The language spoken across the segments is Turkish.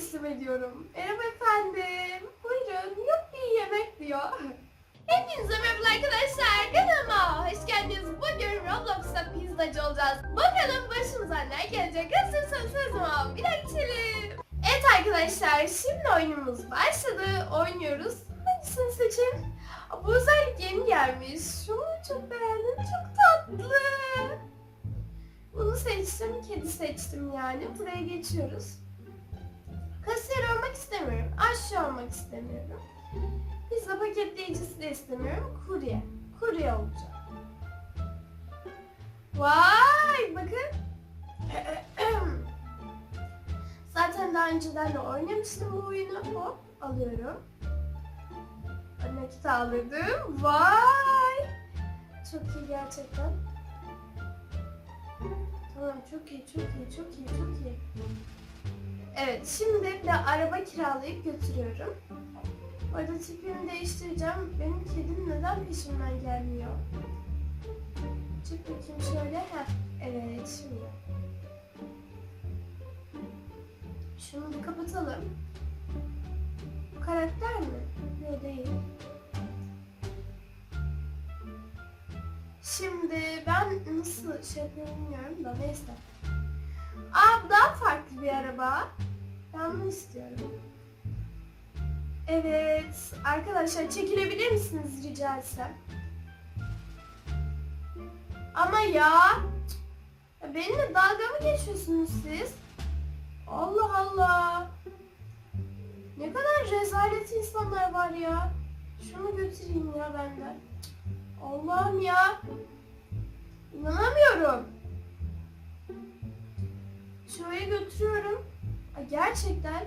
teslim ediyorum. Merhaba efendim. Buyurun. Yok bir yemek diyor. Hepinize merhaba arkadaşlar. Kanalıma hoş geldiniz. Bugün Roblox'ta pizzacı olacağız. Bakalım başımıza ne gelecek. Hazırsanız o zaman bir geçelim. Evet arkadaşlar şimdi oyunumuz başladı. Oynuyoruz. Hangisini seçeyim? Bu özellik yeni gelmiş. Şunu çok beğendim. Çok tatlı. Bunu seçtim. Kedi seçtim yani. Buraya geçiyoruz. Olmak istemiyorum. Aşçı olmak istemiyorum. Pizza paketleyicisi de istemiyorum. Kurye. Kurye olacak. Vay bakın. Zaten daha önceden de oynamıştım bu oyunu. Hop alıyorum. Nakit aldım. Vay. Çok iyi gerçekten. Tamam çok iyi çok iyi çok iyi çok iyi. Evet şimdi de araba kiralayıp götürüyorum. Orada tipimi değiştireceğim. Benim kedim neden peşimden gelmiyor? Çık bakayım şöyle. Heh, evet şimdi. Şunu bir kapatalım. Bu karakter mi? Yok değil. Şimdi ben nasıl şey yapıyorum bilmiyorum da neyse. Aa bu daha farklı bir araba. Ben bunu istiyorum. Evet arkadaşlar çekilebilir misiniz rica etsem? Ama ya benimle dalga mı geçiyorsunuz siz? Allah Allah. Ne kadar rezalet insanlar var ya. Şunu götüreyim ya benden. Allah'ım ya. İnanamıyorum. Şöyle götürüyorum. Gerçekten.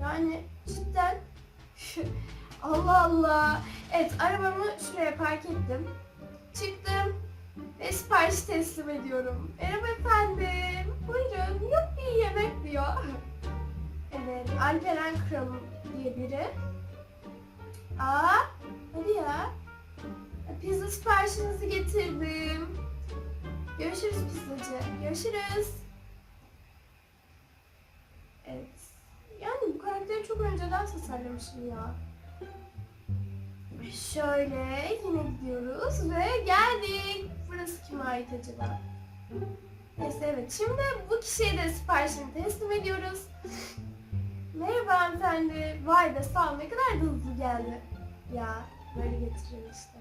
Yani cidden. Allah Allah. Evet arabamı şuraya park ettim. Çıktım. Ve sipariş teslim ediyorum. Merhaba efendim. Buyurun. Yok bir yemek diyor. Evet. Alperen Kralım diye biri. Aa, hadi ya. Pizza siparişinizi getirdim. Görüşürüz pizzacı. Görüşürüz. Yani bu karakteri çok önceden tasarlamışım ya. Şöyle yine gidiyoruz ve geldik. Burası kime ait acaba? Neyse evet. Şimdi bu kişiye de siparişini teslim ediyoruz. Merhaba hanımefendi. Vay be sağ ol. Ne kadar da hızlı geldi. Ya böyle getiriyor işte.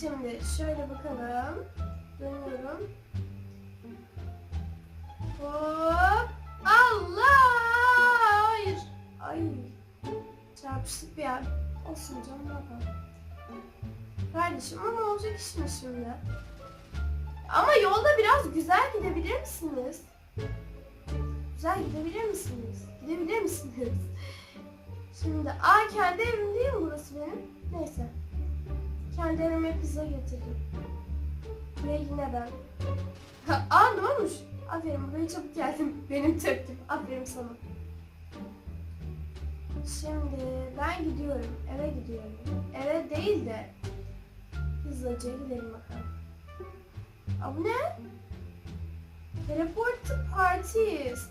Şimdi şöyle bakalım. Dönüyorum. Hop. Allah! Hayır. Ay. Çarpıştık bir an. Olsun canım ne yapalım. Kardeşim ama olacak iş mi şimdi? Ama yolda biraz güzel gidebilir misiniz? Güzel gidebilir misiniz? Gidebilir misiniz? Şimdi, aa kendi evim değil mi burası benim? Neyse. Kendi evime pizza getirdim. Ve yine ben. Ha, aa ne olmuş? Aferin buraya çabuk geldim. Benim tepkim. Aferin sana. Şimdi ben gidiyorum. Eve gidiyorum. Eve değil de pizzacıya gidelim bakalım. Aa ne? Teleport parties.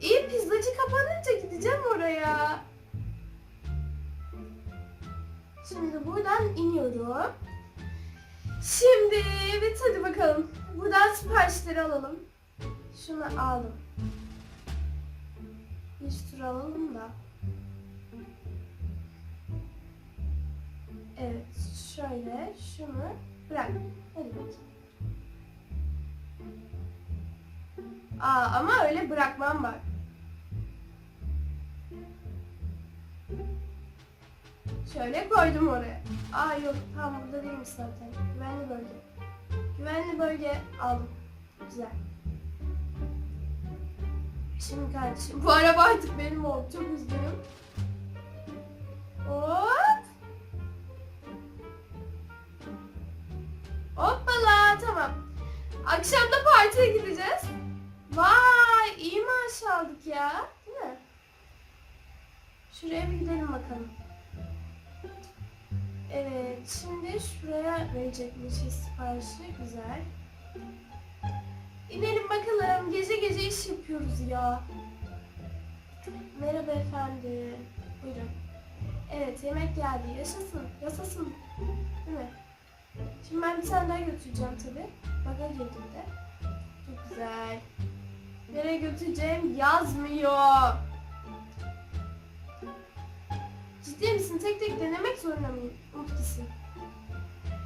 İyi pizzacı kapanınca gideceğim oraya. Şimdi buradan iniyorum. Şimdi evet hadi bakalım. Buradan siparişleri alalım. Şunu aldım. Bir tur alalım da. Evet şöyle şunu bırak. Bakayım. Aa ama öyle bırakmam bak. Şöyle koydum oraya. Aa yok tam burada değilmiş zaten. Güvenli bölge. Güvenli bölge aldım. Güzel. Şimdi kardeşim bu araba artık benim oldu. Çok üzgünüm. Hop. Hoppala tamam. Akşam da partiye gideceğiz. Vay iyi maaş aldık ya. Değil mi? Şuraya bir gidelim bakalım. Evet, şimdi şuraya verecekmişiz siparişi. Güzel. İnelim bakalım. Gece gece iş yapıyoruz ya. Merhaba efendim. Buyurun. Evet yemek geldi. Yaşasın. Yaşasın. Değil mi? Şimdi ben bir tane daha götüreceğim tabi. Bagaj yerinde. Çok güzel. Nereye götüreceğim yazmıyor. Ciddi misin? Tek tek denemek zorunda mıyım? Unut gitsin.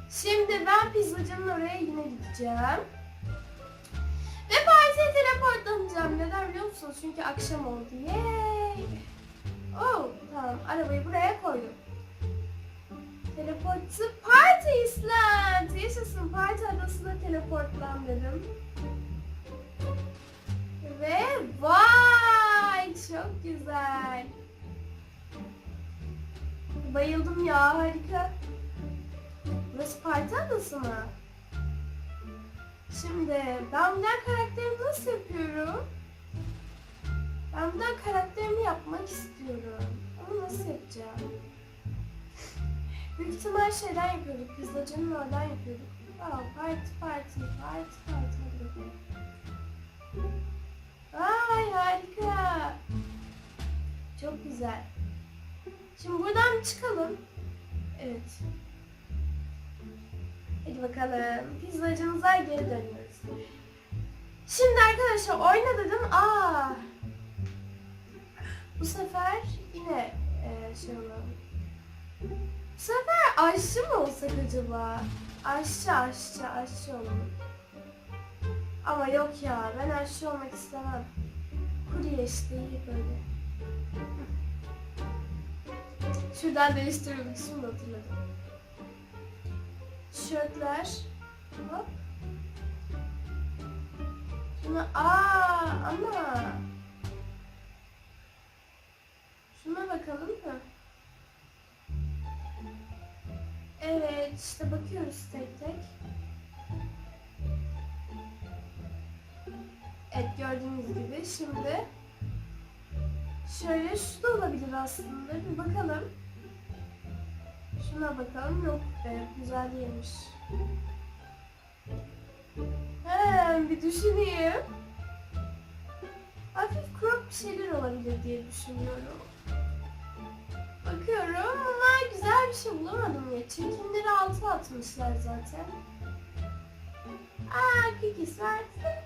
Şimdi ben pizzacının oraya yine gideceğim. Musunuz? Çünkü akşam oldu. Yay! Oh, tamam. Arabayı buraya koydum. Teleport to Party Island. Yaşasın parti adasına teleportlan dedim. Ve vay çok güzel. Bayıldım ya harika. Burası parti adası mı? Şimdi ben karakterimi nasıl yapıyorum? Bundan karakterimi yapmak istiyorum. Ama nasıl yapacağım? Büyük ihtimal şeyden yapıyorduk. Pizzacının oradan yapıyorduk. Wow, parti parti parti parti. Vay harika. Çok güzel. Şimdi buradan çıkalım. Evet. Hadi bakalım. Pizzacımıza geri dönüyoruz. Şimdi arkadaşlar oyna dedim. Aa. Bu sefer yine e, şey olalım. Bu sefer aşçı mı olsak acaba? Aşçı aşçı aşçı olalım. Ama yok ya ben aşçı olmak istemem. Kurye işte iyi böyle. Şuradan değiştiriyorduk şimdi hatırladım. Tişörtler. Hop. Şuna aa ama. Şuna bakalım mı? Evet işte bakıyoruz tek tek. Evet gördüğünüz gibi şimdi şöyle şu da olabilir aslında bir bakalım. Şuna bakalım yok be güzel değilmiş. He, bir düşüneyim. Hafif crop bir şeyler olabilir diye düşünüyorum. Bakıyorum ama güzel bir şey bulamadım ya. Çekimleri altı atmışlar zaten. Aa cookies vardı.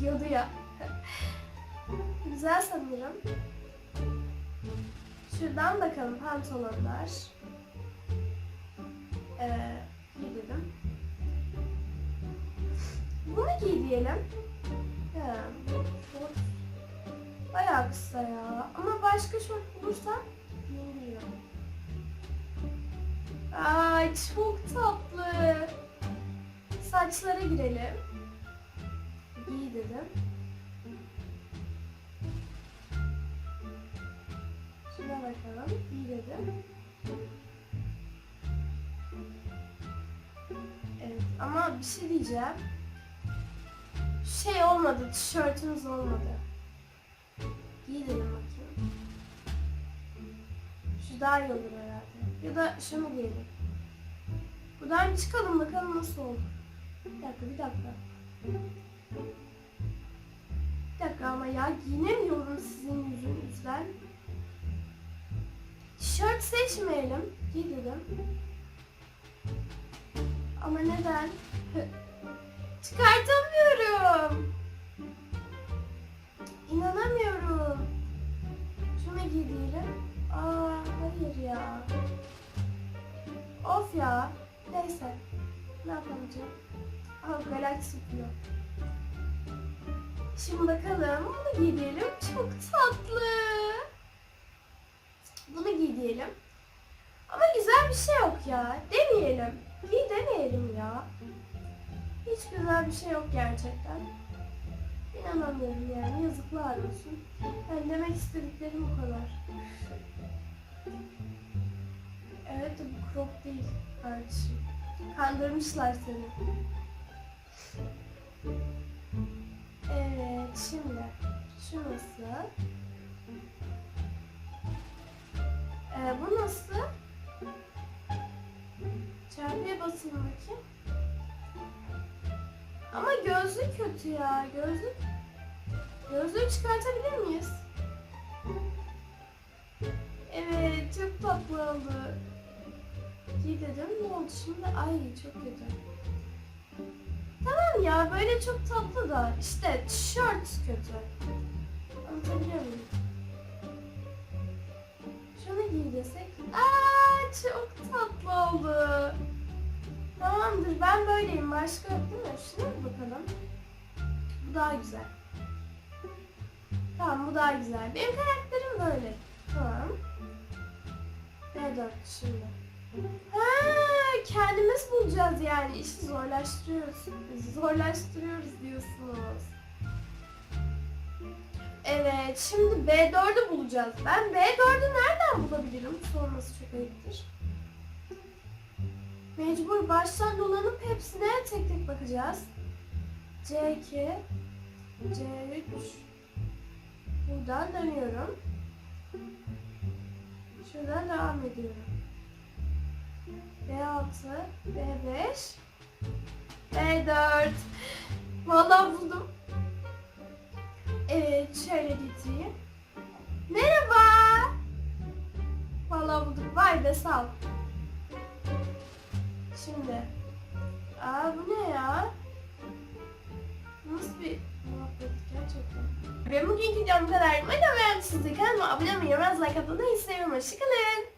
Diyordu ya. güzel sanırım. Şuradan bakalım pantolonlar. Ee, giyelim. Bunu giy diyelim. He, kısa ya. Ama başka şort bulursam giyiniyorum. Ay çok tatlı. Saçlara girelim. Giy dedim. Şuna bakalım. İyi dedim. Evet ama bir şey diyeceğim. Şey olmadı, tişörtümüz olmadı. İyi bakayım. Şu daha iyi olur herhalde. Ya da şunu giyelim. Buradan çıkalım bakalım nasıl oldu. Bir dakika, bir dakika. Bir dakika ama ya giyinemiyorum sizin yüzünüzden. Tişört seçmeyelim. Giy dedim. Ama neden? Çıkartamıyorum. İnanamıyorum. Şunu giy diyelim. Aa hayır ya. Of ya. Neyse. Ne yapamayacağım? Aa galaksi tutuyor. Şimdi bakalım. Bunu giy diyelim. Çok tatlı. Bunu giy diyelim. Ama güzel bir şey yok ya. Deneyelim. Giy deneyelim ya. Hiç güzel bir şey yok gerçekten. İnanamıyorum yani. Yazıklar olsun. Ben demek istediklerim bu kadar. Evet bu crop değil kardeşim. Kandırmışlar seni. Evet şimdi şu nasıl? Ee, bu nasıl? Çarpıya basayım bakayım. Ama gözlük kötü ya. Gözlük Yüzüğü çıkartabilir miyiz? Evet çok tatlı oldu. Giy dedim ne oldu şimdi? Ay çok kötü. Tamam ya böyle çok tatlı da işte tişört kötü. Anlatabiliyor muyum? Şunu giy desek. Aa çok tatlı oldu. Tamamdır ben böyleyim başka yok değil mi? Şuna bakalım. Bu daha güzel. Tamam bu daha güzel. Benim karakterim böyle. Tamam. B4 şimdi. Ha, kendimiz bulacağız yani. İşi zorlaştırıyoruz. Zorlaştırıyoruz diyorsunuz. Evet, şimdi B4'ü bulacağız. Ben B4'ü nereden bulabilirim? Sorması çok ayıptır. Mecbur baştan dolanıp hepsine tek tek bakacağız. C2 C3 Buradan dönüyorum. Şuradan devam ediyorum. B6 B5 B4 Vallahi buldum. Evet şöyle getireyim. Merhaba. Vallahi buldum. Vay be sağ ol. Şimdi. Aa bu ne ya? Nasıl bir muhabbet gerçekten. Ve bugünkü videom bu kadar. Umarım beğenmişsinizdir. Kanalıma abone olmayı, yorumlarınızı like atmayı seviyorum. Hoşçakalın.